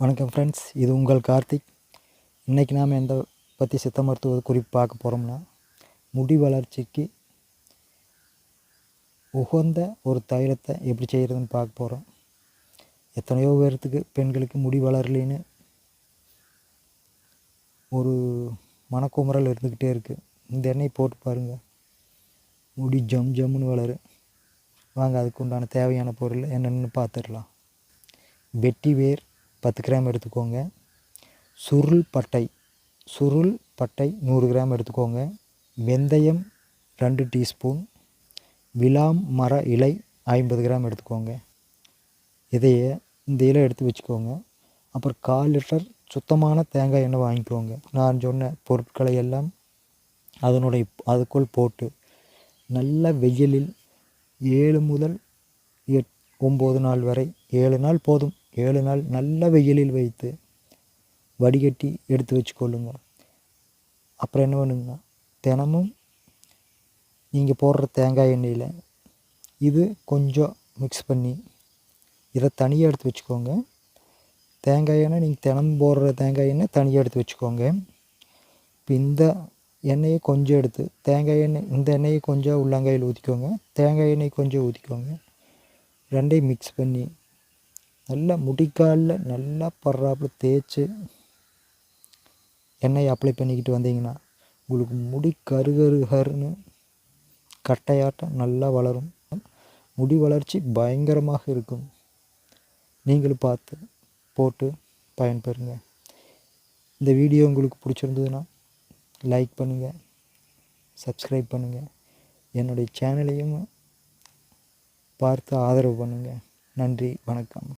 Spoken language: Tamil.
வணக்கம் ஃப்ரெண்ட்ஸ் இது உங்கள் கார்த்திக். இன்றைக்கி நாம் எந்த பற்றி சித்த மருத்துவ குறிப்பு பார்க்க போகிறோம்னா முடி வளர்ச்சிக்கு உகந்த ஒரு தைலத்தை எப்படி செய்கிறதுன்னு பார்க்க போகிறோம் எத்தனையோ பேர்த்துக்கு பெண்களுக்கு முடி வளரலின்னு ஒரு மனக்குமுறல் இருந்துக்கிட்டே இருக்குது இந்த எண்ணெய் போட்டு பாருங்கள் முடி ஜம் ஜம்முன்னு வளரும் வாங்க அதுக்கு உண்டான தேவையான பொருள் என்னென்னு பார்த்துடலாம். வெட்டி வேர் பத்து கிராம் எடுத்துக்கோங்க. சுருள் பட்டை சுருள் பட்டை நூறு கிராம் எடுத்துக்கோங்க. வெந்தயம் ரெண்டு டீஸ்பூன் விலாம் மர இலை ஐம்பது கிராம் எடுத்துக்கோங்க. இதைய இந்த இலை எடுத்து வச்சுக்கோங்க. அப்புறம் கால் லிட்டர் சுத்தமான தேங்காய் எண்ணெய் வாங்கிக்கோங்க. நான் சொன்ன பொருட்களை எல்லாம் அதனுடைய அதுக்குள் போட்டு நல்ல வெயிலில் ஏழு முதல் எட் ஒம்பது நாள் வரை ஏழு நாள் போதும். ஏழு நாள் நல்ல வெயிலில் வைத்து வடிகட்டி எடுத்து வச்சுக்கொள்ளுங்க. அப்புறம் என்ன பண்ணுங்க தினமும் நீங்கள் போடுற தேங்காய் எண்ணெயில் இது கொஞ்சம் மிக்ஸ் பண்ணி இதை தனியாக எடுத்து வச்சுக்கோங்க. தேங்காய் எண்ணெய் நீங்கள் தினமும் போடுற தேங்காய் எண்ணெய் தனியாக எடுத்து வச்சுக்கோங்க. இப்போ இந்த எண்ணெயை கொஞ்சம் எடுத்து தேங்காய் எண்ணெய் இந்த எண்ணெயை கொஞ்சம் உள்ளங்காயில் ஊற்றிக்கோங்க தேங்காய் எண்ணெய் கொஞ்சம் ஊற்றிக்கோங்க ரெண்டையும் மிக்ஸ் பண்ணி நல்லா முடிக்காலில் நல்லா படுறாப்புல தேய்ச்சி எண்ணெயை அப்ளை பண்ணிக்கிட்டு வந்தீங்கன்னா உங்களுக்கு முடி கரு கரு கருன்னு கட்டையாட்டம் நல்லா வளரும். முடி வளர்ச்சி பயங்கரமாக இருக்கும். நீங்களும் பார்த்து போட்டு பயன்பெறுங்க. இந்த வீடியோ உங்களுக்கு பிடிச்சிருந்ததுன்னா லைக் பண்ணுங்கள் சப்ஸ்கிரைப் பண்ணுங்கள் என்னுடைய சேனலையும் பார்த்து ஆதரவு பண்ணுங்கள் நன்றி வணக்கம்.